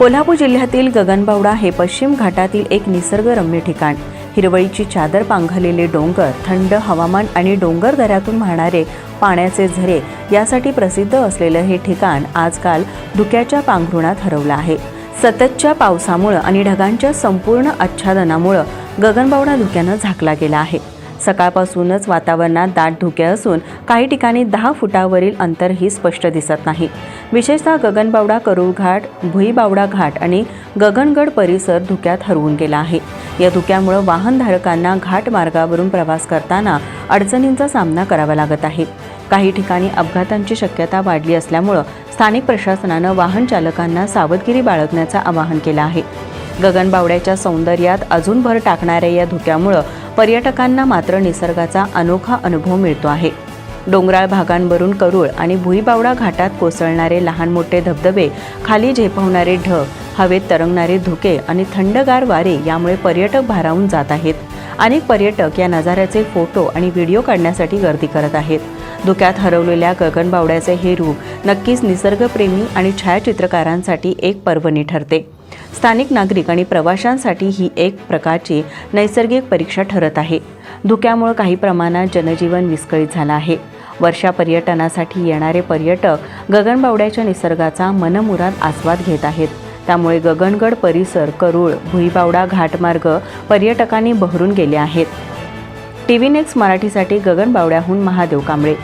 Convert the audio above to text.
कोल्हापूर जिल्ह्यातील गगनबावडा हे पश्चिम घाटातील एक निसर्गरम्य ठिकाण. हिरवळीची चादर पांघरलेले डोंगर थंड हवामान आणि डोंगर दऱ्यातून वाहणारे पाण्याचे झरे यासाठी प्रसिद्ध असलेलं हे ठिकाण आजकाल धुक्याच्या पांघरुणात हरवलं आहे. सततच्या पावसामुळं आणि ढगांच्या संपूर्ण आच्छादनामुळं गगनबावडा धुक्यानं झाकला गेला आहे. सकाळपासूनच वातावरणात दाट धुके असून काही ठिकाणी दहा फुटावरील अंतरही स्पष्ट दिसत नाही. विशेषतः गगनबावडा करूळ घाट भुईबावडा घाट आणि गगनगड परिसर धुक्यात हरवून गेला आहे. या धुक्यामुळं वाहनधारकांना घाट मार्गावरून प्रवास करताना अडचणींचा सामना करावा लागत आहे. काही ठिकाणी अपघातांची शक्यता वाढली असल्यामुळं स्थानिक प्रशासनानं वाहन चालकांना सावधगिरी बाळगण्याचं आवाहन केलं आहे. गगनबावड्याच्या सौंदर्यात अजून भर टाकणाऱ्या या धुक्यामुळं पर्यटकांना मात्र निसर्गाचा अनोखा अनुभव मिळतो आहे. डोंगराळ भागांवरून करूळ आणि भुईबावडा घाटात कोसळणारे लहान मोठे धबधबे खाली झेपवणारे ढग हवेत तरंगणारे धुके आणि थंडगार वारे यामुळे पर्यटक भारावून जात आहेत. अनेक पर्यटक या नजाऱ्याचे फोटो आणि व्हिडिओ काढण्यासाठी गर्दी करत आहेत. धुक्यात हरवलेल्या गगनबावड्याचे हे रूप नक्कीच निसर्गप्रेमी आणि छायाचित्रकारांसाठी एक पर्वणी ठरते. स्थानिक नागरिक आणि प्रवाशांसाठी ही एक प्रकारची नैसर्गिक परीक्षा ठरत आहे. धुक्यामुळे काही प्रमाणात जनजीवन विस्कळीत झालं आहे. वर्षा पर्यटनासाठी येणारे पर्यटक गगनबावड्याच्या निसर्गाचा मनमुराद आस्वाद घेत आहेत. त्यामुळे गगनगड परिसर करूळ भुईबावडा घाटमार्ग पर्यटकांनी बहरून गेले आहेत. टी व्ही नेक्स्ट मराठीसाठी गगनबावड्याहून महादेव कांबळे.